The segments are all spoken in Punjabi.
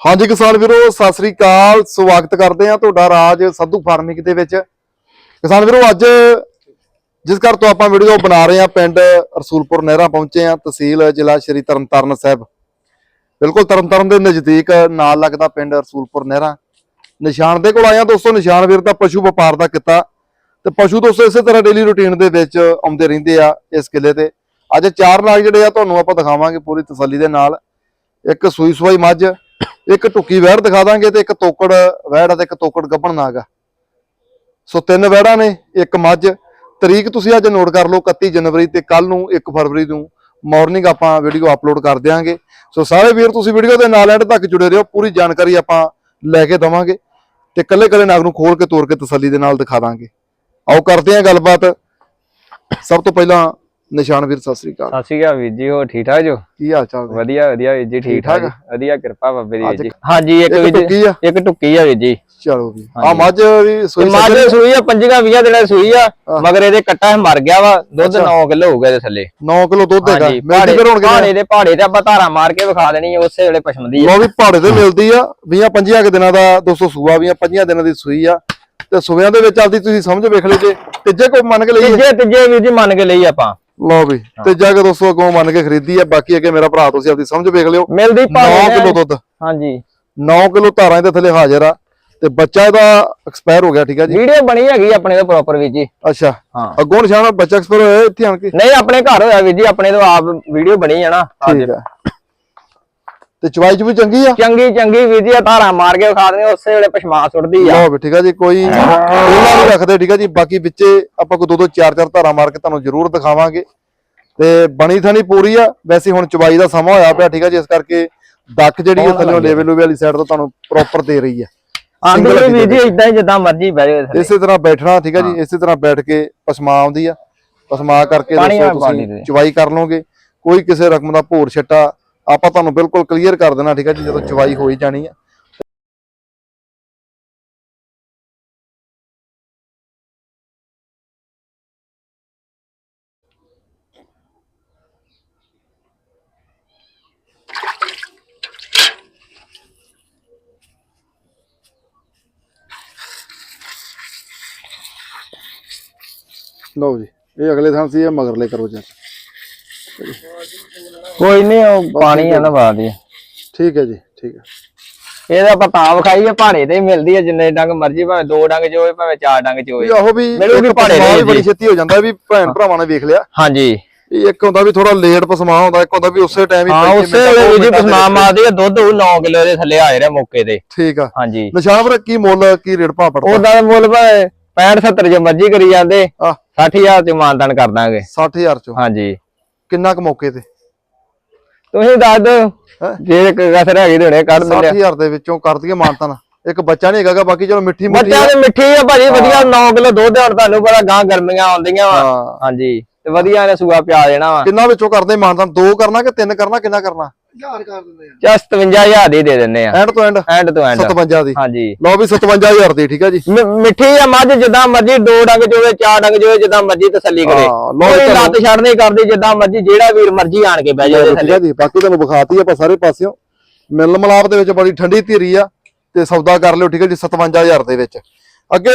ਹਾਂਜੀ ਕਿਸਾਨ ਵੀਰੋ, ਸਤਿ ਸ੍ਰੀ ਅਕਾਲ। ਸਵਾਗਤ ਕਰਦੇ ਆ ਤੁਹਾਡਾ ਰਾਜ ਸਾਧੂ ਫਾਰਮਿੰਗ ਦੇ ਵਿੱਚ। ਕਿਸਾਨ ਵੀਰੋ, ਅੱਜ ਜਿਸ ਘਰ ਤੋਂ ਆਪਾਂ ਵੀਡੀਓ ਬਣਾ ਰਹੇ ਆ ਪਿੰਡ ਰਸੂਲਪੁਰ ਨਹਿਰਾ ਪਹੁੰਚੇ ਆ ਤਹਿਸੀਲ ਜ਼ਿਲ੍ਹਾ ਸ਼੍ਰੀ ਤਰਨਤਾਰਨ ਸਾਹਿਬ। ਬਿਲਕੁਲ ਤਰਨਤਾਰਨ ਦੇ ਨਜ਼ਦੀਕ ਨਾਲ ਲੱਗਦਾ ਪਿੰਡ ਰਸੂਲਪੁਰ ਨਹਿਰਾ। ਨਿਸ਼ਾਨ ਦੇ ਕੋਲ ਆਇਆ ਦੋਸਤੋ, ਨਿਸ਼ਾਨ ਵੀਰ ਦਾ ਪਸ਼ੂ ਵਪਾਰ ਦਾ ਕਿੱਤਾ। ਤੇ ਪਸ਼ੂ ਦੋਸਤੋ, ਇਸੇ ਤਰ੍ਹਾਂ ਡੇਲੀ ਰੁਟੀਨ ਦੇ ਵਿੱਚ ਆਉਂਦੇ ਰਹਿੰਦੇ ਆ ਇਸ ਕਿਲੇ ਤੇ। ਅੱਜ ਚਾਰ ਨਾਗ ਜਿਹੜੇ ਆ, ਤੁਹਾਨੂੰ ਆਪਾਂ ਦਿਖਾਵਾਂਗੇ ਪੂਰੀ ਤਸੱਲੀ ਦੇ ਨਾਲ। ਇੱਕ ਸੂਈ ਸਵਾਈ ਮੱਝ ਇੱਕ ਟੁੱਕੀ ਵਹਿੜ ਦਿਖਾ ਦਾਂਗੇ ਤੇ ਇੱਕ ਤੋਕੜ ਵਹਿੜ ਤੇ ਇੱਕ ਤੋਕੜ ਗੱਭਣ ਨਾਗ ਸੋ ਤਿੰਨ ਵਹਿੜਾਂ ਨੇ, ਇੱਕ ਮੱਝ। ਤਰੀਕ ਤੁਸੀਂ ਅੱਜ ਨੋਟ ਕਰ ਲਓ 31 ਜਨਵਰੀ ਤੇ ਕੱਲ ਨੂੰ 1 ਫਰਵਰੀ ਨੂੰ ਮਾਰਨਿੰਗ ਆਪਾਂ ਵੀਡੀਓ ਅਪਲੋਡ ਕਰ ਦਿਆਂਗੇ। ਸੋ ਸਾਰੇ ਵੀਰ ਤੁਸੀਂ ਵੀਡੀਓ ਦੇ ਨਾਲ ਐਂਡ ਤੱਕ ਜੁੜੇ ਰਹੋ, ਪੂਰੀ ਜਾਣਕਾਰੀ ਆਪਾਂ ਲੈ ਕੇ ਦਵਾਂਗੇ ਤੇ ਕੱਲੇ ਕੱਲੇ ਨਾਗ ਨੂੰ ਖੋਲ ਕੇ ਤੋੜ ਕੇ ਤਸੱਲੀ ਦੇ ਨਾਲ ਦਿਖਾ ਦਾਂਗੇ। ਆਓ ਕਰਦੇ ਹਾਂ ਗੱਲਬਾਤ। ਸਭ ਤੋਂ ਪਹਿਲਾਂ ਨਿਸ਼ਾਨ ਵੀਰ ਸਤਿ ਸ੍ਰੀ ਅਕਾਲ। ਸਤਿ ਸ਼੍ਰੀ ਅਕਾਲ ਵੀਰ ਜੀ ਹੋ ਠੀਕ ਠਾਕ ਜੋ? ਕੀ ਹਾਲ ਚਾਲ? ਵਧੀਆ ਵਧੀਆ ਵੀਰ ਜੀ ਠੀਕ ਠੀਕ? ਵਧੀਆ ਕਿਰਪਾ ਬਾਬੇ ਦੀ ਜੀ। ਹਾਂਜੀ ਇੱਕ ਵੀਰ ਜੀ ਇੱਕ ਟੁੱਕੀ ਆ ਵੀਰ ਜੀ। ਚਲੋ ਵੀ ਆ। ਮੱਝ ਵੀ ਇਹ ਸੂਈ ਮਾਝ ਸੂਈ ਆ ਪੰਜੀਆਂ 20 ਦਿਨਾਂ ਦੀ ਸੂਈ ਆ। ਮਗਰ ਇਹਦੇ ਕੱਟਾ ਮਰ ਗਿਆ ਵਾ ਦੁੱਧ ਅੱਛਾ। 9 ਕਿਲੋ ਹੋ ਗਿਆ ਇਹਦੇ ਥੱਲੇ। 9 ਕਿਲੋ ਦੁੱਧ ਹੈਗਾ। ਮਿਲਦੀ ਫਿਰ ਹੁਣ ਪਹਾੜੇ ਦੇ ਪਹਾੜੇ ਤੇ ਆਪਾਂ ਧਾਰਾ ਮਾਰ ਕੇ ਵਿਖਾ ਦੇਣੀ ਆ ਉਸੇ ਵੇਲੇ ਪਛਮਦੀ ਆ। ਲੋ ਵੀ ਪਹਾੜੇ ਤੇ ਮਿਲਦੀ ਆ 20 25 ਕਿ ਦਿਨਾਂ ਦਾ 200 ਸੂਆ 20 25 ਦਿਨਾਂ ਦੀ ਸੂਈ ਆ। ਤੇ ਸੂਬਿਆਂ ਦੇ ਵਿੱਚ ਆਪਦੀ ਤੁਸੀਂ ਸਮਝ ਵੇਖ ਲਈ ਜੇ ਤੀਜੇ ਕੋਈ ਮੰਨ ਕੇ ਲਈ ਤੀਜੇ ਤੀਜੇ ਵੀਰ ਜੀ ਮੰਨ ਕੇ ਲਈ ਆਪਾਂ। ਲਓ ਵੀ ਤੀਜਾ ਕਿ 200 ਕੋ ਮੰਨ ਕੇ ਖਰੀਦੀ ਆ ਬਾਕੀ ਅੱਗੇ ਮੇਰਾ ਭਰਾ ਤੁਸੀਂ ਆਪਦੀ ਸਮਝ ਵੇਖ ਲਿਓ। ਮਿਲਦੀ 9 ਭਾਵੇਂ ਕਿਲੋ ਦੁੱਧ। ਹਾਂਜੀ। 9 ਕਿਲੋ ਧਾਰਾਂ ਦੇ ਥੱਲੇ ਹਾਜ਼ਰ ਆ ਤੇ ਬੱਚਾ ਇਹਦਾ ਐਕਸਪਾਇਰ ਹੋ ਗਿਆ ਠੀਕ ਆ ਜੀ? ਵੀਡੀਓ ਬਣੀ ਹੈਗੀ ਆਪਣੇ ਤੋਂ ਪ੍ਰੋਪਰ ਵੀਰ ਜੀ। ਅੱਛਾ। ਹਾਂ। ਅੱਗੋਂ ਨਿਸ਼ਾਨ ਬੱਚਾ ਐਕਸਪਾਇਰ ਹੋਇਆ ਇੱਥੇ ਆਣ ਕੇ? ਨਹੀਂ ਆਪਣੇ ਘਰ ਹੋਇਆ ਵੀਰ ਜੀ ਆਪਣੇ ਤੋਂ ਆਪ ਵੀਡੀਓ ਬਣੀ ਆ ਨਾ। ਠੀਕ ਆ। ਤੇ ਚਵਾਈ ਚ ਵੀ ਚੰਗੀ ਆ? ਚੰਗੀ ਚੰਗੀ ਵੀਰ ਜੀ ਧਾਰਾ ਮਾਰ ਕੇ ਵਿਖਾ ਦੇਣੀ ਉਸੇ ਵੇਲੇ ਪਛਮਾ ਸੁੱਟਦੀ ਆ। ਲਓ ਵੀ ਠੀਕ ਆ ਜੀ ਕੋਈ ਉਹਨਾਂ ਨਹੀਂ ਰੱਖਦੇ ਠੀਕ ਆ ਜੀ ਬਾਕੀ ਵਿੱਚੇ ਆਪਾਂ ਕੋਈ ਦੋ ਦੋ ਚਾਰ ਚਾਰ ਧਾਰਾਂ ਮਾਰ ਕੇ ਤੁਹਾਨੂੰ ਜ਼ਰੂਰ ਦਿਖਾਵਾਂਗੇ। ਤੇ ਬਣੀ ਥਣੀ ਪੂਰੀ ਆ ਵੈਸੇ ਹੁਣ ਚਵਾਈ ਦਾ ਸਮਾਂ ਹੋਇਆ ਪਿਆ ਠੀਕ ਆ ਜੀ ਇਸ ਕਰਕੇ ਦੱਕ ਜਿਹੜੀ ਆ ਥੱਲੇ ਲੈਵਲ ਲੂਵੇ ਵਾਲੀ ਸਾਈਡ ਤੋਂ ਤੁਹਾਨੂੰ ਪ੍ਰੋਪਰ ਦੇ ਰਹੀ ਆ। ਆਂਦੇ ਵੀਰ ਜੀ ਇਦਾਂ ਹੀ ਜਿੱਦਾਂ ਮਰਜ਼ੀ ਬਹਿ ਜਾਓ ਥੱਲੇ। ਇਸੇ ਤਰ੍ਹਾਂ ਬੈਠਣਾ ਠੀਕ ਆ ਜੀ ਇਸੇ ਤਰ੍ਹਾਂ ਬੈਠ ਕੇ ਪਸਮਾ ਆਉਂਦੀ ਆ। ਪਸਮਾ ਕਰਕੇ ਦੱਸੋ ਤੁਸੀਂ। ਚਵਾਈ ਕਰ ਲਓਗੇ। ਕੋਈ ਕਿਸੇ ਰਕਮ ਦਾ ਭੋਰ ਛੱਟਾ ਆਪਾਂ ਤੁਹਾਨੂੰ ਬਿਲਕੁਲ ਕਲੀਅਰ ਕਰ ਦੇਣਾ, ਠੀਕ ਹੈ ਜੀ, ਜਦੋਂ ਚਵਾਈ ਹੋਈ ਜਾਣੀ ਆ ਲਓ ਜੀ, ਇਹ ਅਗਲੇ ਥਾਂ ਸੀ, ਇਹ ਮਗਰਲੇ ਕਰੋ ਜੀ ਕੋਈ ਨਹੀਂ ਉਹ ਪਾਣੀ ਆ ਨਾ ਬਾਦ ਦੀ ਠੀਕ ਹੈ ਜੀ ਠੀਕ ਹੈ। ਇਹਦਾ ਆਪਾਂ ਤਾਂ ਵਿਖਾਈ ਆ ਪਹਾੜੇ ਤੇ ਹੀ ਮਿਲਦੀ ਆ ਜਿੰਨੇ ਡੰਗ ਮਰਜ਼ੀ ਭਾਵੇਂ ਦੋ ਡੰਗ ਚ ਹੋਵੇ ਭਾਵੇਂ ਚਾਰ ਡੰਗ ਚ ਹੋਵੇ। ਵੀ ਆਹੋ ਵੀ ਮਿਲੂਗੀ ਵੀ ਦੀ ਬੜੀ। ਛੇਤੀ ਹੋ ਜਾਂਦਾ ਵੀ ਭੈਣ ਭਰਾਵਾਂ ਨੇ ਵੇਖ ਲਿਆ। ਹਾਂਜੀ। ਇਹ ਇੱਕ ਹੁੰਦਾ ਵੀ ਥੋੜਾ ਲੇਟ ਪਸਮਾ ਹੁੰਦਾ ਇੱਕ ਹੁੰਦਾ ਵੀ ਉਸੇ ਟਾਈਮ ਹੀ ਹਾਂ ਉਸੇ ਵੇਲੇ ਜੀ ਪਸਮਾ। ਮਾਰਦੀ ਆ ਦੁੱਧ ਉਹ 9 ਕਿਲੋ ਦੇ ਥੱਲੇ ਆ ਰਿਹਾ ਮੌਕੇ ਤੇ। ਠੀਕ ਆ। ਹਾਂਜੀ। ਨਿਸ਼ਾਨ ਕੀ ਮੁੱਲ ਕੀ ਰੇਟ ਭਾ ਪੜਦਾ? ਉਹਦਾ ਤਾਂ ਮੁੱਲ ਭਾਵੇਂ 65 70 ਜੋ ਮਰਜ਼ੀ ਕਰੀ ਜਾਂਦੇ ਆ 60000 ਚ ਮਾਨਦਾਨ ਕਰ ਦਾਂਗੇ। 60000 ਚੋਂ। ਹਾਂਜੀ। ਕਿੰਨਾ ਕੁ ਮੌਕੇ ਤੇ? ਤੁਸੀਂ ਦੱਸ ਦਿਓ ਹੈਂ? ਜੇ ਕਸਰ ਹੈਗੀ ਤੇ ਹੁਣੇ ਕੱਢ ਦਿੰਦੇ 60000 ਦੇ ਵਿੱਚੋਂ ਕਰ ਦਈਏ ਮਾਨਤਾਨ। ਇੱਕ ਬੱਚਾ ਨਹੀਂ ਹੈਗਾ ਬਾਕੀ ਚਲੋ ਮਿੱਠੀ ਮਿੱਠੀ ਬੱਚਾ ਤੇ ਮਿੱਠੀ ਆ ਭਾਜੀ ਵਧੀਆ 9 ਕਿਲੋ ਦੁੱਧ ਹੁਣ ਤੁਹਾਨੂੰ ਪਤਾ ਗਾਂ ਗਰਮੀਆਂ ਆਉਂਦੀਆਂ ਵਾ। ਹਾਂ। ਹਾਂਜੀ। ਤੇ ਵਧੀਆ ਇਹਨੇ ਸੂਆ ਪਿਆ ਦੇਣਾ ਵਾ। ਕਿੰਨਾ ਵਿੱਚੋਂ ਕਰਦੇ ਮਾਨਤਾਨ ਦੋ ਕਰਨਾ ਕਿ ਤਿੰਨ ਕਰਨਾ ਕਿੰਨਾ ਕਰਨਾ? ਚਾ 57000 ਦੀ ਦੇ ਦਿੰਨੇ ਆ। ਐਂਡ ਤੋਂ ਐਂਡ? ਐਂਡ ਤੋਂ ਐਂਡ। 57 ਦੀ। ਹਾਂਜੀ। ਲਓ ਵੀ 57000 ਦੀ ਠੀਕ ਆ ਜੀ। ਮਿ- ਮਿੱਠੀ ਆ ਮੱਝ ਜਿੱਦਾਂ ਮਰਜ਼ੀ ਦੋ ਡੰਗ ਚੋਵੇ ਚਾਰ ਡੰਗ ਚੋਵੇ ਜਿੱਦਾਂ ਮਰਜ਼ੀ ਤਸੱਲੀ ਕਰੇ। ਹਾਂ, ਲਓ ਕੋਈ ਤੁਹਾਨੂੰ- ਲੱਤ ਛੱਡ ਨਹੀਂ ਕਰਦੀ ਜਿੱਦਾਂ ਮਰਜ਼ੀ ਜਿਹੜਾ ਵੀਰ ਮਰਜ਼ੀ ਆਣ ਕੇ ਬਹਿ ਜਾਵੇ ਠੀਕ ਆ ਜੀ ਬਾਕੀ ਤੁਹਾਨੂੰ ਵਿਖਾਤੀ ਆਪਾਂ ਸਾਰੇ ਪਾਸਿਓਂ। ਮਿਲ ਮਲਾਪ ਦੇ ਵਿੱਚ ਬੜੀ ਠੰਡੀ ਧੀਰੀ ਆ ਤੇ ਸੌਦਾ ਕਰ ਲਿਓ ਠੀਕ ਹੈ ਜੀ 57000 ਦੇ ਵਿੱਚ। ਅੱਗੇ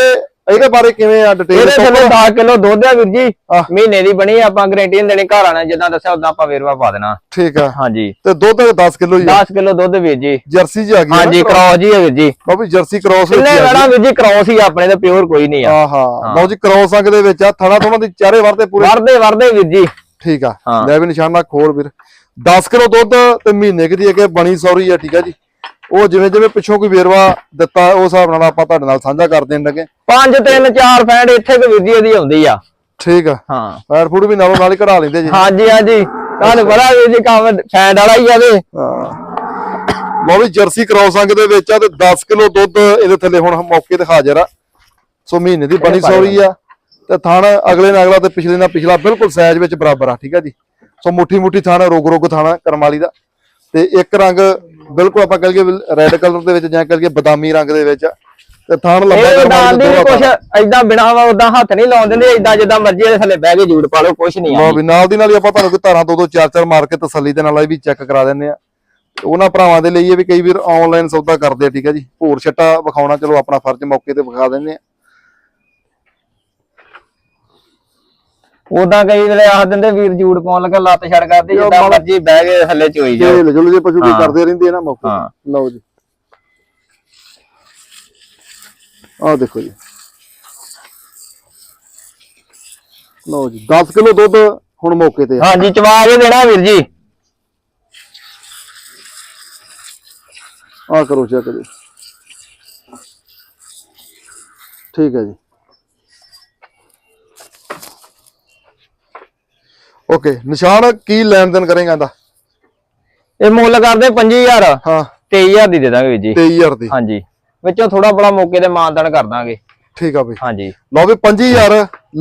ਇਹਦੇ ਬਾਰੇ ਕਿਵੇਂ ਆ ਡਿਟੇਲ ਇਹਦੇ ਥੱਲੇ 10 ਕਿਲੋ ਦੁੱਧ ਆ ਵੀਰ ਜੀ। ਮਹੀਨੇ ਦੀ ਬਣੀ ਆਪਾਂ ਗਰੰਟੀ ਨਹੀਂ ਦੇਣੀ ਘਰ ਆਣਾ ਜਿੱਦਾਂ ਦੱਸਿਆ ਉਦਾਂ ਆਪਾਂ ਵੇਰਵਾ ਪਾ ਦੇਣਾ। ਠੀਕ ਆ। ਹਾਂਜੀ। ਤੇ ਦੁੱਧ 10 ਕਿਲੋ ਆ। 10 ਕਿਲੋ ਦੁੱਧ ਵੀਰ ਜੀ। ਜਰਸੀ ਜੀ ਆ ਗਈ ਹਾਂਜੀ ਕ੍ਰੋਸ ਜੀ ਆ ਵੀਰ ਜੀ। ਵੀ ਜਰਸੀ ਕ੍ਰੋਸ ਵਿੱਚ ਆ ਵੜਾ ਵੀਰ ਜੀ ਕ੍ਰੋਸ ਹੀ ਆਪਣੇ ਤੇ ਪਿਓਰ ਕੋਈ ਨਹੀਂ ਆ। ਆਹਾ ਲਓ ਜੀ ਕ੍ਰੋਸ ਅੰਗ ਦੇ ਵਿੱਚ ਆ ਥਣਾ ਥੋਣਾ ਦੀ ਚਾਰੇ ਵਰਤੇ ਪੂਰੇ। ਵਰਦੇ ਵਰਦੇ ਵੀਰ ਜੀ। ਠੀਕ ਆ। ਲੈ ਵੀ ਨਿਸ਼ਾਨਾ ਖੋਲ ਵੀਰ। 10 ਕਿਲੋ ਦੁੱਧ ਤੇ ਮਹੀਨੇ ਦੀ ਅੱਗੇ ਬਣੀ ਸੌਰੀ ਆ ਠੀਕ ਆ ਜੀ। ਉਹ ਜਿਵੇਂ ਜਿਵੇਂ ਪਿੱਛੋਂ ਕੋਈ ਵੇਰਵਾ ਦਿੱਤਾ ਉਸ ਹਿਸਾਬ ਨਾਲ ਆਪਾਂ ਤੁਹਾਡੇ ਨਾਲ ਸਾਂਝਾ ਕਰ ਦੇਣ ਲੱਗੇ। 5 3 4 ਫੈਂਡ ਇੱਥੇ ਕਿ ਜੀ ਇਹਦੀ ਆਉਂਦੀ ਆ। ਠੀਕ ਆ। ਹਾਂ। ਫਾਇਰ ਫੂਡ ਵੀ ਨਾਲੋਂ ਨਾਲ ਹੀ ਕਢਾ ਲੈਂਦੇ ਜੀ। ਹਾਂਜੀ ਹਾਂਜੀ। ਤੁਹਾਨੂੰ ਪਤਾ ਵੀਰ ਜੀ ਕੰਮ ਫੈਂਡ ਵਾਲਾ ਹੀ ਆ ਤੇ। ਲੋ ਵੀ ਜਰਸੀ ਕ੍ਰੋਸ ਅੰਗ ਦੇ ਵਿੱਚ ਆ ਤੇ 10 ਕਿਲੋ ਦੁੱਧ ਇਹਦੇ ਥੱਲੇ ਹੁਣ ਮੌਕੇ ਤੇ ਹਾਜ਼ਰ ਆ ਸੋ ਮਹੀਨੇ ਦੀ ਬਣੀ ਸੌਰੀ ਆ। ਤੇ ਥਣ ਅਗਲੇ ਨਾਲ ਅਗਲਾ ਤੇ ਪਿਛਲੇ ਨਾਲ ਪਿਛਲਾ ਬਿਲਕੁਲ ਸਾਈਜ਼ ਵਿੱਚ ਬਰਾਬਰ ਆ ਠੀਕ ਆ ਜੀ। ਸੋ ਮੁੱਠੀ ਮੁੱਠੀ ਥਣ ਰੋਗ ਰੋਗ ਥਾਣਾ ਕਰਮਾਲੀ ਦਾ। ਤੇ ਇੱਕ ਰੰਗ ਬਿਲਕੁਲ ਆਪਾਂ ਕਹ ਲਈਏ ਰੈੱਡ ਕਲਰ ਦੇ ਵਿੱਚ ਜਾਂ ਕਹ ਲਈਏ ਬਦਾਮੀ ਰੰਗ ਦੇ ਵਿੱਚ। ਤੇ ਥਣ ਲੰਬਾ ਇਹ ਕਰਮਾਲੀ ਦਾਨ ਦੀ ਦਾ ਕੁਛ ਦੋਹਾ ਐਦਾਂ ਬਿਨਾ ਵਾ ਉਦਾਂ ਹੱਥ ਨਹੀਂ ਲਾਉਣ ਦਿੰਦੇ ਐਦਾਂ ਜਿੱਦਾਂ ਮਰਜ਼ੀ ਇਹਦੇ ਥੱਲੇ ਬਹਿ ਕੇ ਜੂੜ ਪਾ ਲਓ ਕੁਛ ਨਹੀਂ ਆ। ਵੀ ਨਾਲ ਦੀ ਨਾਲ ਹੀ ਆਪਾਂ ਤੁਹਾਨੂੰ ਕੋਈ ਧਾਰਾਂ ਦੋ ਦੋ ਚਾਰ ਚਾਰ ਮਾਰ ਕੇ ਤਸੱਲੀ ਦੇ ਨਾਲ ਇਹ ਵੀ ਚੈੱਕ ਕਰਾ ਦਿੰਦੇ ਆ। ਉਹਨਾਂ ਭਰਾਵਾਂ ਦੇ ਲਈ ਇਹ ਵੀ ਕਈ ਵੀਰ ਆਨਲਾਈਨ ਸੌਦਾ ਕਰਦੇ ਆ ਠੀਕ ਹੈ ਜੀ? ਭੋਰ ਛੱਟਾ ਵਿਖਾਉਣਾ ਚਲੋ ਆਪਣਾ ਫਰਜ਼ ਮੌਕੇ ਤੇ ਵਿਖਾ ਦਿੰਦੇ ਆ। ਉਦਾਂ ਕਈ ਵੇਲੇ ਆਖ ਦਿੰਦੇ ਵੀਰ ਜੂੜ ਪਾਉਣ ਲੱਗਾ ਲੱਤ ਛੜ ਕਰਦੀ ਜਿੱਦਾਂ ਮਰਜ਼ੀ ਬਹਿ ਕੇ ਥੱਲੇ ਚੋਈ ਜਾ ਜੇ ਲਜੁਲ ਜੇ ਪਸ਼ੂ ਕੀ ਹਾਂ। ਕਰਦੇ ਰਹਿੰਦੇ ਨਾ ਮੌਕੇ ਲਓ ਜੀ। ਆਹ ਦੇਖੋ ਜੀ। ਲਓ ਜੀ 10 ਕਿਲੋ ਦੁੱਧ ਹੁਣ ਮੌਕੇ ਤੇ ਹਾਂਜੀ ਚਵਾ ਕੇ ਦੇਣਾ ਵੀਰ ਜੀ। ਆਹ ਕਰੋ ਚੈੱਕ ਜੀ। ਠੀਕ ਹੈ ਜੀ। ਓਕੇ ਨਿਸ਼ਾਨ ਕੀ ਲੈਣ ਦੇਣ ਕਰੇਗਾ ਇਹਦਾ? ਇਹ ਮੁੱਲ ਕਰਦੇ 25000 ਹਾਂ। 23000 ਦੀ ਦੇ ਦਾਂਗੇ ਵੀਰ ਜੀ। 23000 ਦੀ। ਹਾਂਜੀ। ਵਿੱਚੋਂ ਥੋੜਾ ਬੜਾ ਮੌਕੇ ਤੇ ਮਾਨਦਾਨ ਕਰ ਦਾਂਗੇ। ਠੀਕ ਆ ਬਈ। ਹਾਂਜੀ। ਲਓ ਵੀ 25000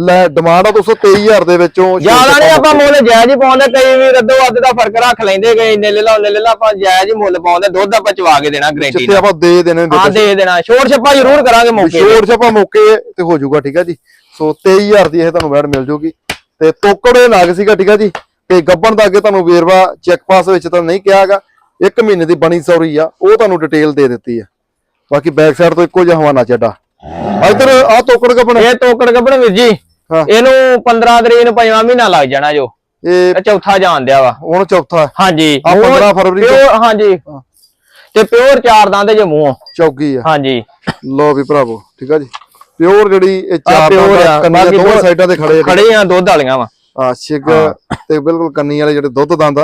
ਲੈ ਡਿਮਾਂਡ ਆ ਦੋਸਤੋ 23000 ਦੇ ਵਿੱਚੋਂ ਜ਼ਿਆਦਾ ਨਹੀਂ ਆਪਾਂ ਮੁੱਲ ਜਾਇਜ਼ ਹੀ ਪਾਉਂਦੇ ਕਈ ਵੀ ਅੱਧੋ ਅੱਧ ਦਾ ਫ਼ਰਕ ਰੱਖ ਲੈਂਦੇ ਕਈ ਇੰਨੇ ਲੈ ਲਾ ਲੈ ਲਾ ਆਪਾਂ ਜਾਇਜ਼ ਹੀ ਮੁੱਲ ਪਾਉਂਦੇ ਦੁੱਧ ਆਪਾਂ ਚਵਾ ਕੇ ਦੇਣਾ ਗਰੰਟੀ ਜਿੱਤੇ ਆਪਾਂ ਦੇ ਦੇਣੇ ਹਾਂ ਦੇ ਦੇਣਾ। ਛੋੜ ਛੱਪਾ ਜ਼ਰੂਰ ਕਰਾਂਗੇ ਮੌਕੇ ਸ਼ੋਰ ਛਪਾ ਮੌਕੇ ਤੇ ਹੋ ਜਾਊਗਾ ਠੀਕ ਆ ਜੀ। ਸੋ 23000 ਦੀ ਇਹ ਤੁਹਾਨੂੰ ਵੈਡ ਮਿਲ ਜੂਗੀ। ਤੇ ਤੋਕੜੇ ਨਾਗ ਸੀਗਾ ਠੀਕ ਆ ਜੀ? ਤੇ ਗੱਬਣ ਦਾ ਅੱਗੇ ਤੁਹਾਨੂੰ ਵੇਰਵਾ ਚੈੱਕ ਪਾਸ ਵਿੱਚ ਤਾਂ ਨਹੀਂ ਕਿਹਾਗਾ ਇੱਕ ਮਹੀਨੇ ਦੀ ਬਣੀ ਸੌਰੀ ਆ ਉਹ ਤੁਹਾਨੂੰ ਡਿਟੇਲ ਦੇ ਦਿੱਤੀ ਆ। ਬਾਕੀ ਬੈਕ ਸਾਈਡ ਤੋਂ ਇੱਕੋ ਜਿਹਾ ਹਵਾਨਾ ਚੱਡਾ। ਇੱਧਰ ਆ ਤੋਕੜ ਗੱਬਣ ਇਹ ਤੋਕੜ ਕੱਪੜ ਵੀਰ ਜੀ। ਇਹਨੂੰ 15 ਤਰੀਕ ਨੂੰ ਪੰਜਵਾਂ ਮਹੀਨਾ ਲੱਗ ਜਾਣਾ ਜੋ। ਇਹ ਚੌਥਾ ਜਾਣ ਦਿਆ ਵਾ। ਹੁਣ ਚੌਥਾ। ਹਾਂਜੀ। ਆਹ 15 ਫਰਵਰੀ ਤੋਂ? ਪਿਓਰ ਹਾਂਜੀ। ਤੇ ਪਿਓਰ ਚਾਰ ਦੰਦ ਜੇ ਮੂੰਹ। ਚੌਗੀ ਆ। ਹਾਂਜੀ। ਲੋ ਵੀ ਭਰਾਵੋ ਠੀਕ ਆ ਜੀ? ਪਿਓਰ ਜਿਹੜੀ ਇਹ ਚਾਰ ਦਾ ਕੰਨੀਆਂ ਦੋਵੇਂ ਦੋ- ਸਾਈਡਾਂ ਤੇ ਖੜੇ ਖੜੇ ਆ ਦੁੱਧ ਵਾਲੀਆਂ ਵਾ। ਆ ਛਿੱਗ ਤੇ ਬਿਲਕੁਲ ਕੰਨੀ ਵਾਲੇ ਜਿਹੜੇ ਦੁੱਧ ਦੰਦ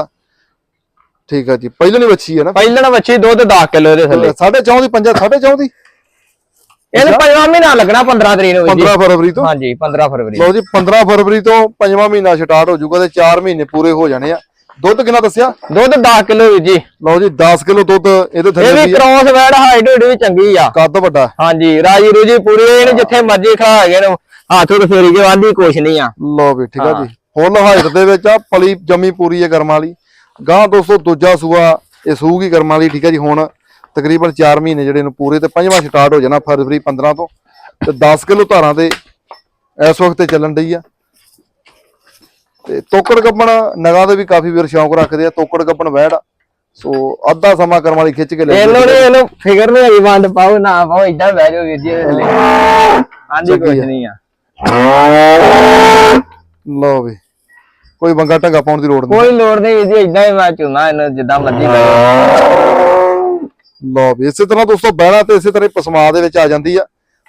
ਠੀਕ ਆ ਜੀ ਪਹਿਲਾਂ ਨਹੀਂ ਵੱਛੀ ਹੈ ਨਾ। ਪਹਿਲਣ ਵੱਛੀ ਦੁੱਧ 10 ਕਿਲੋ ਇਹਦੇ ਥੱਲੇ। ਸਾਢੇ ਚੌਂ ਦੀ ਪੰਜਾ ਸਾਢੇ ਚੌਂ ਦੀ ਇਹਨੂੰ ਪੰਜਵਾਂ ਮਹੀਨਾ ਲੱਗਣਾ 15 ਤਰੀਕ ਨੂੰ ਵੀਰ ਜੀ। 15 ਫਰਵਰੀ ਤੋਂ? ਹਾਂਜੀ 15 ਫਰਵਰੀ। ਲਓ ਜੀ 15 ਫਰਵਰੀ ਤੋਂ ਪੰਜਵਾਂ ਮਹੀਨਾ ਸਟਾਰਟ ਹੋ ਜਾਊਗਾ ਤੇ 4 ਮਹੀਨੇ ਪੂਰੇ ਹੋ ਜਾਣੇ ਆ। ਦੁੱਧ ਕਿੰਨਾ ਦੱਸਿਆ? ਦੁੱਧ 10 ਕਿਲੋ ਵੀਰ ਜੀ। ਲਓ ਜੀ 10 ਕਿਲੋ ਦੁੱਧ ਇਹਦੇ ਇਹ ਥੱਲੇ ਵੀ ਵੀ। ਕ੍ਰੋਸ ਵੈਡ ਹਾਈਟ ਹੁਈਟ ਵੀ ਚੰਗੀ ਆ। ਕੱਦ ਵੱਡਾ? ਹਾਂਜੀ ਰਾਜੀ ਰੂਜੀ ਪੂਰੀ ਇਹਨੇ ਜਿੱਥੇ ਮਰਜ਼ੀ ਖੜਾ ਹੈਗੇ ਨੇ ਹੱਥ ਉੱਤੇ ਫੇਰੀ ਕੇ ਵਾਦੀ ਕੁਛ ਨਹੀਂ ਆ। ਲਓ ਵੀ ਠੀਕ ਆ ਜੀ। ਫੁੱਲ ਹਾਈਟ ਦੇ ਵਿੱਚ ਆ ਪਲੀ ਜੰਮੀ ਪੂਰੀ ਹੈ ਕਰਮਾਂ ਵਾਲੀ। ਗਾਂ ਦੋਸਤੋ ਦੂਜਾ ਸੂਆ ਇਹ ਸੂਗੀ ਕਰਮਾਂ ਵਾਲੀ ਠੀਕ ਆ ਜੀ ਹੁਣ ਤਕਰੀਬਨ 4 ਮਹੀਨੇ ਜਿਹੜੇ ਨੂੰ ਪੂਰੇ ਤੇ ਪੰਜਵਾਂ ਸਟਾਰਟ ਹੋ ਜਾਣਾ ਫਰਵਰੀ 15 ਤੋਂ। ਤੇ 10 ਕਿਲੋ ਧਾਰਾਂ ਤੇ ਇਸ ਵਕਤ ਤੇ ਚੱਲਣ ਡਈ ਆ। ਤੇ ਤੋਕੜ ਕੱਪਣ ਨਗਾ ਦੇ ਵੀ ਕਾਫੀ ਵੀਰ ਸ਼ੌਂਕ ਰੱਖਦੇ ਆ ਤੋਕੜ ਕੱਪਣ ਵਹਿੜ। ਸੋ ਅੱਧਾ ਸਮਾਂ ਕਰਮਾਂ ਵਾਲੀ ਖਿੱਚ ਕੇ ਲੈ ਇਹਨੂੰ ਨੀ ਇਹਨੂੰ ਫਿਕਰ ਨਹੀਂ ਹੈਗੀ ਵੰਡ ਪਾਓ ਨਾ ਪਾਓ ਇਦਾਂ ਬਹਿ ਜਾਓ ਵੀਰ ਜੀ ਥੱਲੇ ਕੁਛ ਨਹੀਂ ਆ। ਲਓ ਵੀ ਕੋਈ ਵੰਗਾ ਢੰਗਾ ਪਾਉਣ ਦੀ ਲੋੜ ਨਹੀਂ। ਕੋਈ ਲੋੜ ਨਹੀਂ ਵੀਰ ਜੀ ਇਦਾਂ ਹੀ ਮੈਂ ਚੁਣਾ ਇਹਨੂੰ ਜਿੱਦਾਂ ਮਰਜ਼ੀ ਜਾਓ ਲਓ ਵੀ ਇਸੇ ਤਰ੍ਹਾਂ ਦੋਸਤੋ ਬਹਿਣਾ ਤੇ ਇਸੇ ਤਰ੍ਹਾਂ ਪਸਮਾ ਦੇ ਵਿੱਚ ਆ ਜਾਂਦੀ ਆ।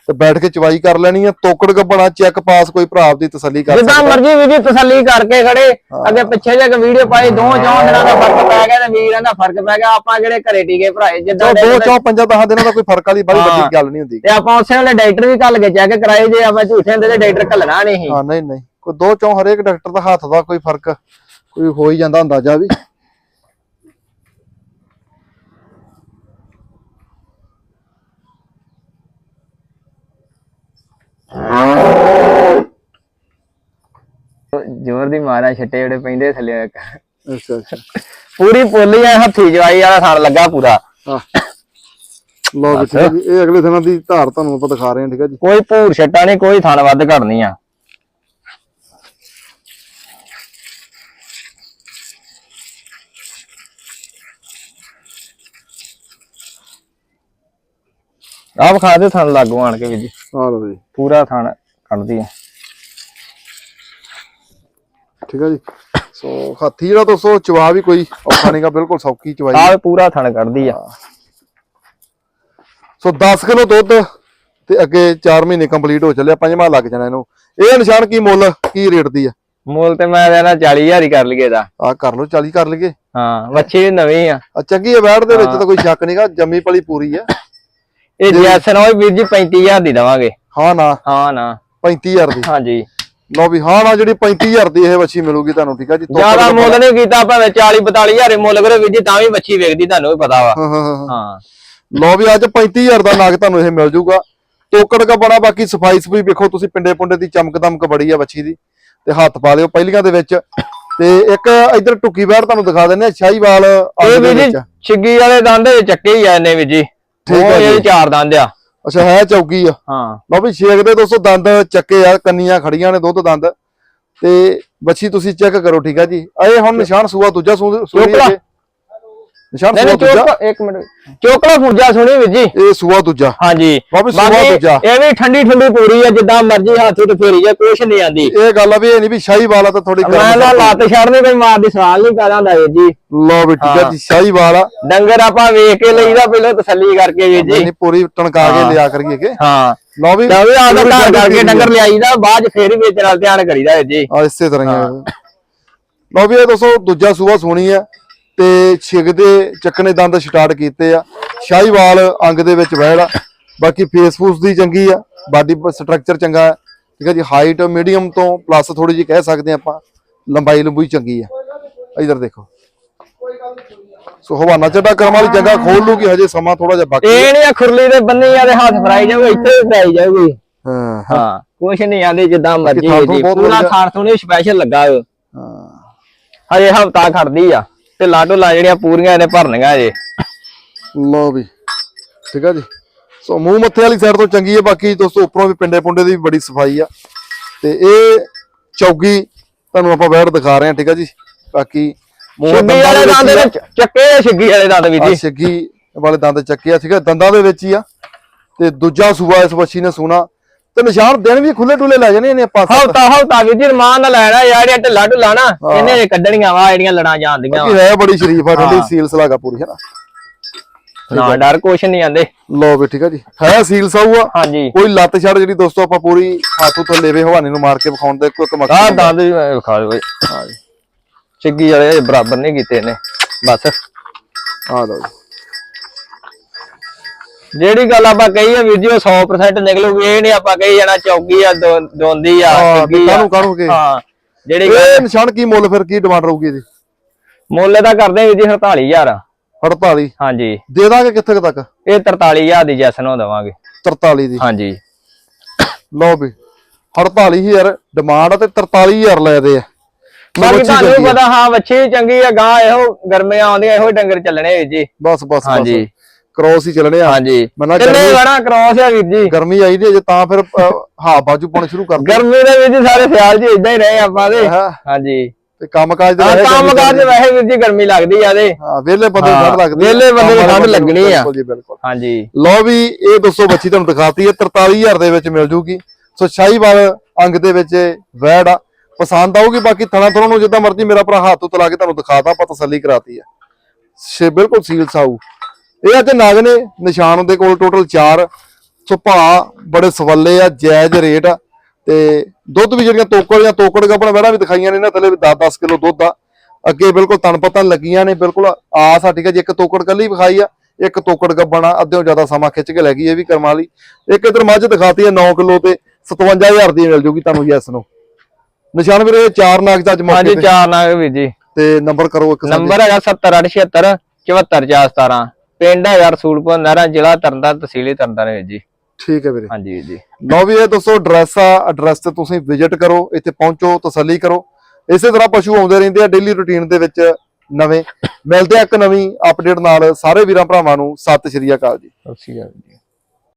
ਤੇ ਬੈਠ ਕੇ ਚਵਾਈ ਕਰ ਲੈਣੀ ਆ ਤੋਕੜ ਗੱਬਣਾ ਚੈੱਕ ਪਾਸ ਕੋਈ ਭਰਾ ਦੀ ਤਸੱਲੀ ਕਰ ਜਿੱਦਾਂ ਮਰਜ਼ੀ ਵੀਰ ਜੀ ਤਸੱਲੀ ਕਰਕੇ ਖੜੇ ਅੱਗੇ ਪਿੱਛੇ ਜੇ ਵੀਡੀਓ ਪਾਈ ਦੋ ਚੌਂ ਦਿਨਾਂ ਦਾ ਫ਼ਰਕ ਪੈ ਗਿਆ ਤੇ ਵੀਰਾਂ ਦਾ ਫ਼ਰਕ ਪੈ ਗਿਆ ਆਪਾਂ ਜਿਹੜੇ ਘਰੇ ਟੀਕੇ ਭਰਾਏ ਜਿੱਦਾਂ ਦੇ ਚੌ ਪੰਜਾਂ ਦਸਾਂ ਦਿਨਾਂ ਦਾ ਕੋਈ ਫ਼ਰਕ ਵਾਲੀ ਬੜੀ। ਵੱਡੀ ਗੱਲ ਨਹੀਂ ਹੁੰਦੀ। ਤੇ ਆਪਾਂ ਉਸੇ ਵੇਲੇ ਡਾਕਟਰ ਵੀ ਘੱਲ ਕੇ ਚੈੱਕ ਕਰਾਏ ਜੇ ਆਪਾਂ ਝੂਠੇ ਹੁੰਦੇ ਤੇ ਡਾਕਟਰ ਘੱਲਣਾ ਨਹੀਂ। ਹਾਂ ਨਹੀਂ ਨਹੀਂ। ਕੋਈ ਦੋ ਚੌ ਹਰੇਕ ਡਾਕਟਰ ਦਾ ਹੱਥ ਦਾ ਕੋਈ ਫ਼ਰਕ ਕੋਈ ਹੋ ਹੀ ਜਾਂਦਾ ਅੰਦਾਜ਼ਾ ਵੀ। ਜ਼ੋਰ ਦੀ ਮਾਰਾ ਛੱਟੇ ਜਿਹੜੇ ਪੈਂਦੇ ਥੱਲੇ ਅੱਛਾ ਅੱਛਾ। ਪੂਰੀ ਪੋਲੀ ਆ ਹੱਥੀ ਜਵਾਈ ਵਾਲਾ ਥਣ ਲੱਗਾ ਪੂਰਾ। ਲਓ ਵੀ ਇਹ ਅਗਲੇ ਦਿਨਾਂ ਦੀ ਧਾਰ ਤੁਹਾਨੂੰ ਆਪਾਂ ਦਿਖਾ ਰਹੇ ਹਾਂ ਠੀਕ ਹੈ ਜੀ। ਕੋਈ ਭੂਰ ਛੱਟਾ ਨਹੀਂ ਕੋਈ ਥਣ ਵੱਧ ਘੜਨੀ ਆ। ਆਪ ਖਾ ਦੇ ਥਣ ਲੱਗੂ ਆਣ ਕੇ ਵੀ ਜੀ। ਆ ਲਓ ਜੀ। ਪੂਰਾ ਥਣ ਕੱਢਦੀ ਆ। ਠੀਕ ਹੈ ਜੀ। ਸੋ ਹਾਥੀ ਜਿਹੜਾ ਦੋਸਤੋ ਚਵਾ ਵੀ ਕੋਈ ਔਖਾ ਨਹੀਂਗਾ ਬਿਲਕੁਲ ਸੌਖੀ ਚਵਾਈ। ਆਹ ਪੂਰਾ ਥਣ ਕੱਢਦੀ ਆ। ਸੋ 10 ਕਿਲੋ ਦੁੱਧ ਤੇ ਅੱਗੇ 4 ਮਹੀਨੇ ਕੰਪਲੀਟ ਹੋ ਚੱਲਿਆ ਪੰਜਵਾਂ ਲੱਗ ਜਾਣਾ ਇਹਨੂੰ। ਇਹ ਨਿਸ਼ਾਨ ਕੀ ਮੁੱਲ ਕੀ ਰੇਟ ਦੀ ਆ? ਮੁੱਲ ਤੇ ਮੈਂ ਦੇਣਾ 40000 ਹੀ ਕਰ ਲਈਏ ਦਾ ਆ ਕਰ ਲਓ 40 ਕਰ ਲਈਏ। ਹਾਂ ਵੀ ਨਵੀਂ ਆ। ਆ ਚੰਗੀ ਹੈ ਵੈੜ ਦੇ ਵਿੱਚ ਤਾਂ ਕੋਈ ਸ਼ੱਕ ਨਹੀਂਗਾ ਜੰਮੀ ਪਲੀ ਪੂਰੀ ਆ। ਇਹ ਜੈਸਨ ਹੋਈ ਵੀਰ ਜੀ 35000 ਦੀ ਦਵਾਂਗੇ। ਹਾਂ ਨਾ। ਹਾਂ ਨਾ। 35000 ਦੀ। ਹਾਂਜੀ। ਲਓ ਵੀ ਹਾਂ ਨਾ ਜਿਹੜੀ 35000 ਦੀ ਇਹ ਵੱਛੀ ਮਿਲੂਗੀ ਤੁਹਾਨੂੰ ਠੀਕ ਆ ਜੀ? ਜ਼ਿਆਦਾ ਮੁੱਲ ਨਹੀਂ ਕੀਤਾ ਭਾਵੇਂ 40 42000 ਮੁੱਲ ਕਰੋ ਵੀਰ ਜੀ ਤਾਂ ਵੀ ਵੱਛੀ ਵੇਖਦੀ ਤੁਹਾਨੂੰ ਵੀ ਪਤਾ ਵਾ। ਹਾਂ ਹਾਂ ਹਾਂ ਹਾਂ। ਲਓ ਵੀ ਅੱਜ 35000 ਦਾ ਨਾਗ ਤੁਹਾਨੂੰ ਇਹ ਮਿਲ ਜੂਗਾ। ਤੋਕੜ ਦਾ ਬੜਾ ਬਾਕੀ ਸਫ਼ਾਈ ਸਫੂਈ ਵੇਖੋ ਤੁਸੀਂ ਪਿੰਡੇ ਪੁੰਡੇ ਦੀ ਚਮਕ ਦਮਕ ਬੜੀ ਆ ਵੱਛੀ ਦੀ। ਤੇ ਹੱਥ ਪਾ ਲਿਓ ਪਹਿਲੀਆਂ ਦੇ ਵਿੱਚ। ਤੇ ਇੱਕ ਇੱਧਰ ਟੁੱਕੀ ਬੈੜ ਤੁਹਾਨੂੰ ਦਿਖਾ ਦਿੰਦੇ ਆ ਸ਼ਾਹੀਵਾਲ ਇਹ ਵਿੱਚ ਜੀ ਛਿੱਗੀ ਵਾਲੇ ਦੰਦ ਚੱਕੇ ਹੀ ਆ ਇਹਨੇ ਵੀਰ ਜੀ। ਠੀਕ ਹੈ ਇਹ ਜੀ। ਚਾਰ ਦੰਦ ਆ। ਅੱਛਾ ਹੈ ਚੌਕੀ ਆ। ਹਾਂ। ਲਓ ਵੀ ਛੇਕ ਦੇ ਦੋਸਤੋ ਦੰਦ ਚੱਕੇ ਆ ਕੰਨੀਆਂ ਖੜੀਆਂ ਨੇ ਦੁੱਧ ਦੰਦ। ਤੇ ਬੱਚੀ ਤੁਸੀਂ ਚੈੱਕ ਕਰੋ ਠੀਕ ਆ ਜੀ। ਇਹ ਹੁਣ ਨਿਸ਼ਾਨ ਸੂਆ ਦੂਜਾ ਸੂ ਸੂਈ। ਨਿਸ਼ਾਨ ਨਹੀਂ ਸੂਆ ਦੂਜਾ। ਚੋਕ ਇੱਕ ਮਿੰਟ। ਚੋਕਲਾ ਫੁਰਜਾ ਸੁਣੀ ਵੀਰ ਜੀ? ਇਹ ਸੂਆ ਦੂਜਾ। ਹਾਂਜੀ। ਬਾਬੇ ਸੂਆ ਦੂਜਾ। ਇਹ ਵੀ ਠੰਡੀ ਠੰਡੀ ਪੂਰੀ ਆ ਜਿੱਦਾਂ ਮਰਜ਼ੀ ਹੱਥ ਤੇ ਫੇਰੀ ਜਾ ਕੁਛ ਨਹੀਂ ਆਂਦੀ। ਇਹ ਗੱਲ ਆ ਵੀ ਇਹ ਨਹੀਂ ਵੀ ਸ਼ਾਹੀ ਵਾਲਾ ਤਾਂ ਥੋੜੀ ਮੈਂ ਤਾਂ ਲੱਤ ਛੱਡਨੇ ਕੋਈ ਮਾਰ ਦੀ ਸਵਾਲ ਨਹੀਂ ਪੈਦਾ ਹੁੰਦਾ ਵੀਰ ਜੀ। ਲੋ ਵੀ ਠੀਕ ਹੈ। ਜੀ ਸ਼ਾਹੀ ਵਾਲਾ ਡੰਗਰ ਆਪਾਂ ਵੇਖ ਕੇ ਲਈਦਾ ਪਹਿਲਾਂ ਤਸੱਲੀ ਕਰਕੇ ਵੀਰ ਜੀ। ਨਹੀਂ ਪੂਰੀ ਟਣਕਾ ਕੇ ਹਾਂ। ਲਿਆ ਕਰੀਏ ਕਿ। ਹਾਂ। ਲੋ ਵੀ ਤਾਂ ਵੀ ਆਦਾ ਪੂਰੀ ਘਰ ਕਰਕੇ ਡੰਗਰ ਲਿਆਈਦਾ ਬਾਅਦ ਫੇਰ ਹੀ ਵੇਚਣ ਵਾਲ ਧਿਆਨ ਕਰੀਦਾ ਵੀਰ ਜੀ। ਆ ਇਸੇ ਤਰ੍ਹਾਂ ਹੀ ਵੀ ਇਹ ਦੋਸਤੋ ਦੂਜਾ ਸੂਆ ਸੋਣੀ ਆ। ਤੇ ਛਿਗ ਦੇ ਚੱਕਣੇ ਦੰਦ ਸਟਾਰਟ ਕੀਤੇ ਆ। ਸ਼ਾਹੀਵਾਲ ਅੰਗ ਦੇ ਵਿੱਚ ਵਹਿੜ ਆ ਬਾਕੀ ਫੇਸ ਫੂਸ ਦੀ ਚੰਗੀ ਆ। ਬਾਡੀ ਸਟਰਕਚਰ ਚੰਗਾ ਹੈ ਠੀਕ ਹੈ ਜੀ ਹਾਈਟ ਮੀਡੀਅਮ ਤੋਂ ਪਲੱਸ ਥੋੜੀ ਜੀ ਕਹਿ ਸਕਦੇ ਆਪਾਂ। ਲੰਬਾਈ ਲੰਬੂਈ ਚੰਗੀ ਆ। ਇਧਰ ਦੇਖੋ। ਸੋ ਹਵਾਨਾ ਚੱਡਾ ਕਰਮ ਵਾਲੀ ਜਗ੍ਹਾ ਖੋਲ ਲੂਗੀ ਹਜੇ ਸਮਾਂ ਥੋੜਾ ਜਿਹਾ ਬਾਕੀ ਇਹ ਨਹੀਂ ਆ ਖੁਰਲੀ ਦੇ ਬੰਨੇ ਆ ਤੇ ਹੱਥ ਫਰਾਈ ਜਾਊਗਾ ਇੱਥੇ ਵੀ ਫਰਾਈ ਜਾਊਗੀ। ਹਾਂ ਹਾਂ। ਕੁਛ ਨਹੀਂ ਆਂਦੇ ਜਿੱਦਾਂ ਮਰਜ਼ੀ ਜੀ। ਪੂਰਾ। ਥਾਰ ਤੋਂ ਸਪੈਸ਼ਲ ਲੱਗਾ। ਹਾਂ। ਹਜੇ ਹਫਤਾ ਖੜਦੀ ਆ। ਤੇ ਲਾਡੋ ਲਾ ਜਿਹੜੀਆਂ ਪੂਰੀਆਂ ਇਹਨੇ ਭਰਨੀਆਂ ਜੇ ਲਓ ਵੀ। ਠੀਕ ਆ ਜੀ। ਸੋ ਮੂੰਹ ਮੱਥੇ ਵਾਲੀ ਸਾਈਡ ਤੋਂ ਚੰਗੀ ਹੈ ਬਾਕੀ ਦੋਸਤੋ ਉੱਪਰੋਂ ਵੀ ਪਿੰਡੇ ਪੁੰਡੇ ਦੀ ਬੜੀ ਸਫ਼ਾਈ ਆ। ਤੇ ਇਹ ਚੌਗੀ ਤੁਹਾਨੂੰ ਆਪਾਂ ਬੈਠ ਦਿਖਾ ਰਹੇ ਹਾਂ ਠੀਕ ਆ ਜੀ। ਬਾਕੀ ਮੂੰਹ ਵਾਲੇ ਦੰਦ ਦੇ ਚੱਕੇ ਆ ਛਿੱਗੀ ਵਾਲੇ ਦੰਦ ਵੀ ਜੀ? ਛਿੱਗੀ ਵਾਲੇ ਦੰਦ ਚੱਕੇ ਆ ਠੀਕ ਆ। ਦੰਦਾਂ ਦੇ ਵਿੱਚ ਹੀ ਆ। ਤੇ ਦੂਜਾ ਸੂਆ ਇਸ ਬੱਚੀ ਨੇ ਸੋਨਾ ਤੇ ਨਿਸ਼ਾਨ ਦਿਨ ਵੀ ਖੁੱਲੇ ਡੁੱਲੇ ਲੈ ਜਾਣੇ ਨੇ ਆਪਾਂ ਹਫਤਾ ਹਫਤਾ ਵੀ ਜੀ ਰਮਾਨ ਨਾਲ ਲੈਣਾ ਯਾਰ ਇਹ ਢਿੱਲਾ ਢੁੱਲਾ ਨਾ ਇਹਨੇ ਜੇ ਕੱਢਣੀਆਂ ਵਾ ਜਿਹੜੀਆਂ ਲੜਾਂ ਜਾਂਦੀਆਂ ਬਾਕੀ ਹੈ ਬੜੀ ਸ਼ਰੀਫ ਆ ਠੰਡੀ ਸੀਲ ਸਲਾਗਾ ਪੂਰੀ ਹੈ ਨਾ? ਨਾ ਡਰ ਕੁਛ ਨਹੀਂ ਆਂਦੇ। ਲਓ ਵੀ ਠੀਕ ਆ ਜੀ। ਹੈ ਸੀਲ ਸਾਊ ਆ? ਹਾਂਜੀ। ਕੋਈ ਲੱਤ ਛੱਡ ਜਿਹੜੀ ਦੋਸਤੋ ਆਪਾਂ ਪੂਰੀ ਹੱਥ ਤੋਂ ਲੇਵੇ ਹਵਾਨੇ ਨੂੰ ਮਾਰ ਕੇ ਵਿਖਾਉਣ ਦੇ ਕੋਈ ਆਹ ਮਕਸਦ ਦੰਦ ਵੀ ਮੈਂ ਵਿਖਾ ਦੇ ਹਾਂ ਜੀ। ਛਿੱਗੀ ਵਾਲੇ ਬਰਾਬਰ ਨਹੀਂ ਕੀਤੇ ਇਹਨੇ। ਬਸ। ਆ ਲਓ ਜੀ। ਜਿਹੜੀ ਗੱਲ ਆਪਾਂ ਕਹੀ ਆ ਵੀਰ ਜੀ ਉਹ 100% ਨਿਕਲੂਗੀ ਇਹ ਨਹੀਂ ਆਪਾਂ ਕਹੀ ਜਾਣਾ ਚੌਗੀ ਆ ਦੋਂਦੀ ਆ। ਕਾਹਨੂੰ- ਕਾਹਨੂੰ ਕਿ? ਹਾਂ ਜਿਹੜੀ ਇਹ ਨਿਸ਼ਾਨ ਕੀ ਮੁੱਲ ਫਿਰ ਕੀ ਡਿਮਾਂਡ ਰਹੂਗੀ ਜੀ ਮੁੱਲ ਦਾ ਕਰਦੇ ਵੀਰ ਜੀ 48000 48 ਹਾਂਜੀ। ਦੇ ਦਾਂਗੇ ਕਿੱਥੇ ਤੱਕ? ਇਹ 43000 ਦੀ ਜੈਸਨ ਹੋ ਦਵਾਂਗੇ। 43 ਦੀ? ਹਾਂਜੀ। ਲਓ ਵੀ 48000 ਡਿਮਾਂਡ ਤੇ 43000 ਲੈਦੇ ਆ। ਬਾਕੀ ਤੁਹਾਨੂੰ। ਪਤਾ ਹਾਂ ਵੱਛੀ ਚੰਗੀ ਆ ਗਾਂ ਇਹੋ ਗਰਮੀਆਂ ਆਉਂਦੀਆਂ ਇਹੋ ਡੰਗਰ ਚੱਲਣੇ ਜੀ। ਬਸ ਬਸ। ਹਾਂਜੀ। ਕ੍ਰੋਸ ਹੀ ਚੱਲਣੇ ਆ। ਹਾਂਜੀ। ਗਰਮੀ ਵੜਾ ਕ੍ਰੋਸ ਆ ਵੀਰ ਜੀ? ਗਰਮੀ ਆਈ ਦੀ ਜੇ ਤਾਂ ਫਿਰ ਹਾਂ ਬਾਜੂ ਪਾਉਣੇ ਸ਼ੁਰੂ ਕਰ ਗਰਮੀ ਦੇ ਵਿੱਚ ਸਾਰੇ ਸਿਆਲ 'ਚ ਇਦਾਂ ਹੀ ਰਹੇ ਆਪਾਂ ਦੇ। ਹਾਂਜੀ। ਤੇ ਕੰਮ ਕਾਜ ਦੇ ਆ ਰਹੇ ਕੰਮ ਗਰਮੀ ਕਾਜ ਚੱਲਦੀ। ਵੈਸੇ ਵੀਰ ਜੀ ਗਰਮੀ ਲੱਗਦੀ ਆ ਦੇ। ਹਾਂ ਵਿਹਲੇ ਬੰਦੇ ਨੂੰ ਠੰਡ ਲੱਗਦੀ ਆ। ਵਿਹਲੇ ਬੰਦੇ ਨੂੰ ਠੰਡ ਲੱਗਣੀ ਆ। ਬਿਲਕੁਲ ਜੀ ਬਿਲਕੁਲ। ਹਾਂਜੀ। ਲਓ ਵੀ ਇਹ 200 ਬੱਚੀ ਤੁਹਾਨੂੰ ਦਿਖਾਤੀ ਹੈ 43000 ਦੇ ਵਿੱਚ ਮਿਲ ਜੂਗੀ। ਸੋ ਸ਼ਾਹੀਵਾਲ ਅੰਗ ਦੇ ਵਿੱਚ ਵੈੜ ਆ। ਪਸੰਦ ਆਊਗੀ ਬਾਕੀ ਥਣਾ ਥਣਾ ਨੂੰ ਜਿੱਦਾਂ ਮਰਜ਼ੀ ਮੇਰਾ ਭਰਾ ਹੱਥ ਉਤਲਾ ਕੇ ਤੁਹਾਨੂੰ ਦਿਖਾਤਾ ਆਪਾਂ ਤਸੱਲੀ ਕਰਾਤੀ ਆ। ਛੇ ਬਿਲਕੁਲ ਸੀਲ ਸਾਊ। ਇਹ ਅੱਜ ਨਗ ਨੇ ਨਿਸ਼ਾਨ ਦੇ ਕੋਲ ਟੋਟਲ 4 ਸੋ ਭਾ ਬੜੇ ਸਵੱਲੇ ਆ ਜਾਇਜ਼ ਰੇਟ ਆ ਤੇ ਦੁੱਧ ਵੀ ਜਿਹੜੀਆਂ ਤੋਕੜ ਜਾਂ ਤੋਕੜ ਗੱਪਣ ਵੈੜਾ ਵੀ ਦਿਖਾਈਆਂ ਨੇ ਨਾ ਥੱਲੇ ਵੀ 10-10 ਕਿਲੋ ਦੁੱਧ ਆ। ਅੱਗੇ ਬਿਲਕੁਲ ਤਣ ਪਤਨ ਲੱਗੀਆਂ ਨੇ ਬਿਲਕੁਲ ਆਸ ਆ ਠੀਕ ਹੈ ਜੀ ਇੱਕ ਤੋਕੜ ਕੱਲੀ ਵਿਖਾਈ ਆ ਇੱਕ ਤੋਕੜ ਗੱਬਣ ਆ ਅੱਧਿਓਂ ਜ਼ਿਆਦਾ ਸਮਾਂ ਖਿੱਚ ਕੇ ਲੈ ਗਈ ਇਹ ਵੀ ਕਰਮਾਂ ਵਾਲੀ ਇੱਕ ਇਧਰ ਮੱਝ ਦਿਖਾਤੀ ਹੈ 9 ਕਿਲੋ ਤੇ 57000 ਦੀ ਮਿਲ ਜੂਗੀ ਤੁਹਾਨੂੰ ਯੈਸ ਨੂੰ। ਨਿਸ਼ਾਨ ਵੀਰੇ ਇਹ ਚਾਰ ਨਾਗ ਚ ਅੱਜ ਮੌਕੇ ਹਾਂਜੀ ਚਾਰ ਨਾਗ ਵੀਰ ਜੀ। ਤੇ ਨੰਬਰ ਕਰੋ ਇੱਕ। ਨੰਬਰ ਹੈਗਾ 70876 74417 ਪਿੰਡ ਹੈਗਾ ਰਸੂਲਪੁਰ ਨਹਿਰਾ ਜ਼ਿਲ੍ਹਾ ਤਰਨਤਾਰਨ ਤਹਿਸੀਲ ਤਰਨਤਾਰਨ ਵੀਰ ਜੀ। ਠੀਕ ਹੈ ਵੀਰੇ। ਹਾਂਜੀ ਵੀਰ ਜੀ। ਲਓ ਵੀ ਇਹ ਦੋਸਤੋ ਐਡਰੈਸ ਆ ਐਡਰੈਸ ਤੇ ਤੁਸੀਂ ਵਿਜ਼ਿਟ ਕਰੋ ਇੱਥੇ ਪਹੁੰਚੋ ਤਸੱਲੀ ਕਰੋ। ਇਸੇ ਤਰ੍ਹਾਂ ਪਸ਼ੂ ਆਉਂਦੇ ਰਹਿੰਦੇ ਆ ਡੇਲੀ ਰੁਟੀਨ ਦੇ ਵਿੱਚ ਨਵੇਂ। ਮਿਲਦੇ ਆ ਇੱਕ ਨਵੀਂ ਅਪਡੇਟ ਨਾਲ ਸਾਰੇ ਵੀਰਾਂ ਭਰਾਵਾਂ ਨੂੰ। ਸਤਿ ਸ਼੍ਰੀ ਅਕਾਲ ਜੀ। ਸਤਿ ਸ਼੍ਰੀ ਅਕਾਲ ਜੀ।